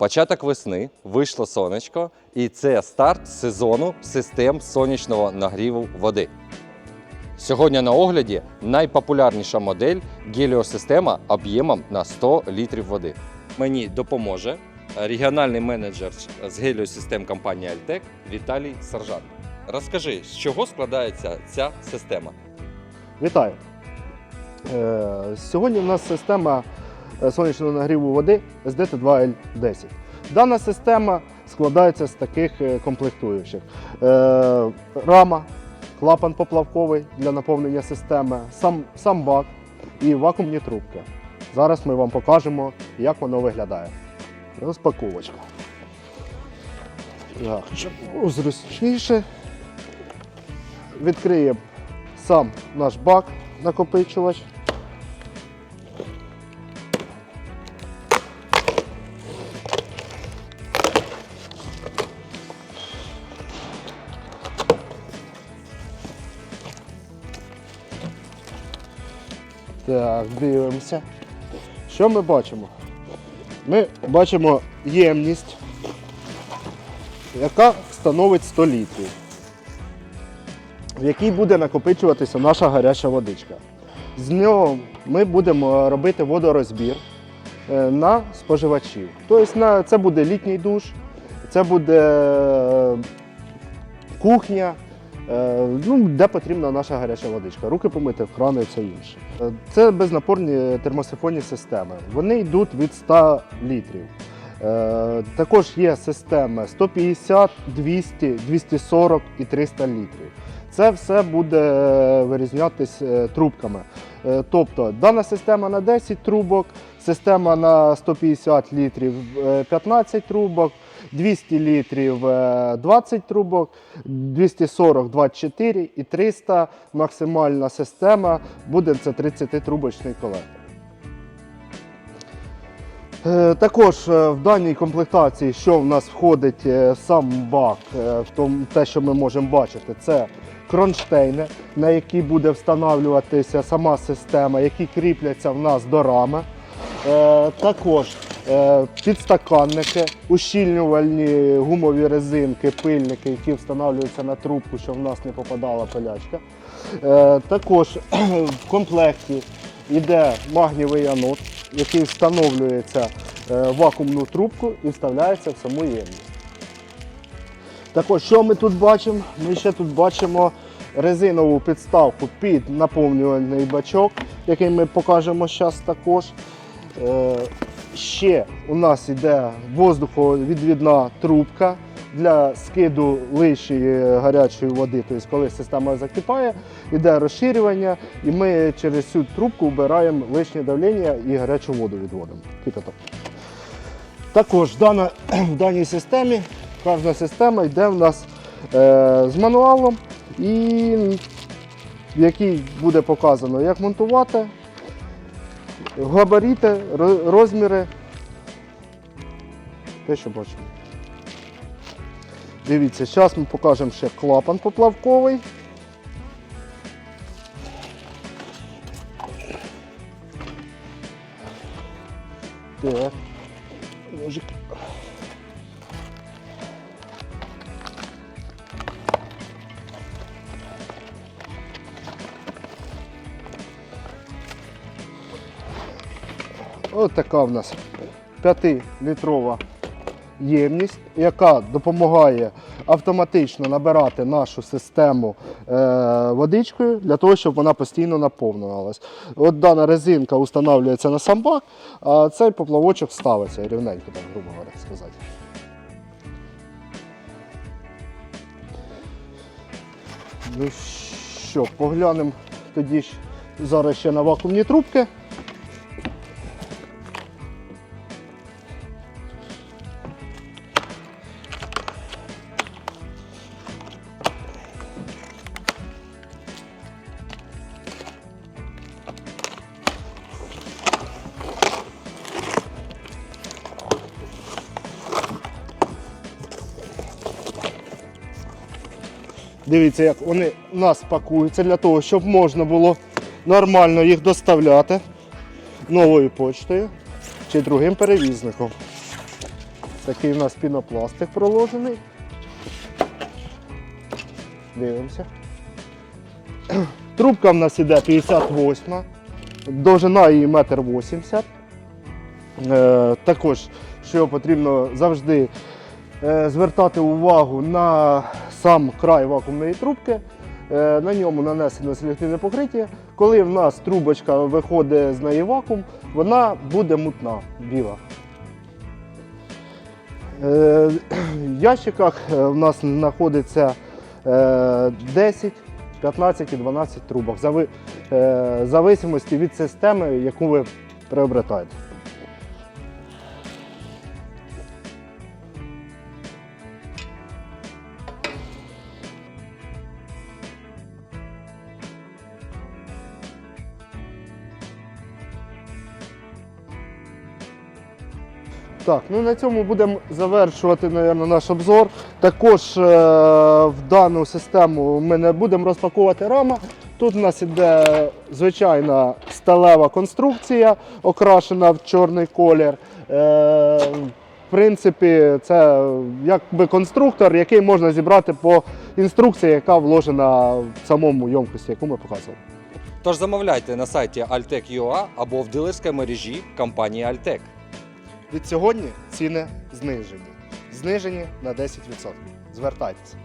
Початок весни вийшло сонечко, і це старт сезону систем сонячного нагріву води. Сьогодні на огляді найпопулярніша модель геліосистема об'ємом на 100 літрів води. Мені допоможе регіональний менеджер з геліосистем компанії Альтек Віталій Саржан. Розкажи, з чого складається ця система? Вітаю! Е, Сьогодні в нас система сонячного нагріву води SDT2L10. Дана система складається з таких е, комплектуючих: Е, рама, клапан поплавковий для наповнення системи, сам, сам бак і вакуумні трубки. Зараз ми вам покажемо, як воно виглядає. Розпаковочка. Так, зручніше. Відкриємо сам наш бак накопичувач. Так, дивимося. Що ми бачимо? Ми бачимо ємність, яка становить 100 літрів в якій буде накопичуватися наша гаряча водичка. З нього ми будемо робити водорозбір е, на споживачів. Тобто це буде літній душ, це буде е, кухня, ну, де потрібна наша гаряча водичка. Руки помити, крани і все інше. Е, Це безнапорні термосифонні системи. Вони йдуть від 100 літрів. Е, Також є системи 150, 200, 240 і 300 літрів. Це все буде е, вирізнятись е, трубками. Е, Тобто дана система на 10 трубок, система на 150 літрів е, 15 трубок, 200 літрів е, 20 трубок, 240 24 і 300 максимальна система буде це 30-трубочний колектор. Е, Також е, в даній комплектації, що в нас входить е, сам бак, е, те, що ми можемо бачити, це кронштейни, на які буде встановлюватися сама система, які кріпляться в нас до рами. Е, Також е, підстаканники, ущільнювальні гумові резинки, пильники, які встановлюються на трубку, щоб в нас не попадала пилячка. Е, Також в комплекті йде магнієвий анод, який встановлюється е, в вакуумну трубку і вставляється в саму ємність. Також, що ми тут бачимо? Ми ще тут бачимо резинову підставку під наповнювальний бачок, який ми покажемо зараз також. Ще у нас йде воздуховідвідна трубка для скиду лишньої гарячої води. Тобто, коли система закипає, йде розширювання, і ми через цю трубку вбираємо лишнє давлення і гарячу воду відводимо. Також дана, в даній системі кожна система йде в нас е, з мануалом, і в якій буде показано, як монтувати, габаріти, розміри. Те, що бачимо. Дивіться, зараз ми покажемо ще клапан поплавковий. Так. Ось така в нас 5-літрова ємність, яка допомагає автоматично набирати нашу систему е, водичкою для того, щоб вона постійно наповнювалась. От дана резинка встановлюється на сам бак, а цей поплавочок ставиться рівненько, так, грубо говоря сказати. Ну що, поглянемо тоді ж зараз ще на вакуумні трубки. Дивіться, як вони у нас пакуються для того, щоб можна було нормально їх доставляти новою почтою чи другим перевізником. Такий у нас пінопластик проложений. Дивимося. Трубка в нас іде 58, довжина її 1,80 м. Е, також, що потрібно завжди е, звертати увагу на сам край вакуумної трубки. Е, на ньому нанесено селективне покриття. Коли в нас трубочка виходить з неї вакуум, вона буде мутна, біла. Е, В ящиках е, в нас знаходиться е, 10, 15 і 12 трубок, в зависимості від системи, яку ви приобретаєте. Так, ну на цьому будемо завершувати, мабуть, наш обзор. Також е, в дану систему ми не будемо розпаковувати рама. Тут у нас іде звичайна сталева конструкція, окрашена в чорний колір. Е, в принципі, це якби конструктор, який можна зібрати по інструкції, яка вложена в самому ємкості, яку ми показували. Тож замовляйте на сайті Altec.ua або в дилерській мережі компанії Altec. Від сьогодні ціни знижені. Знижені на 10%. Звертайтеся.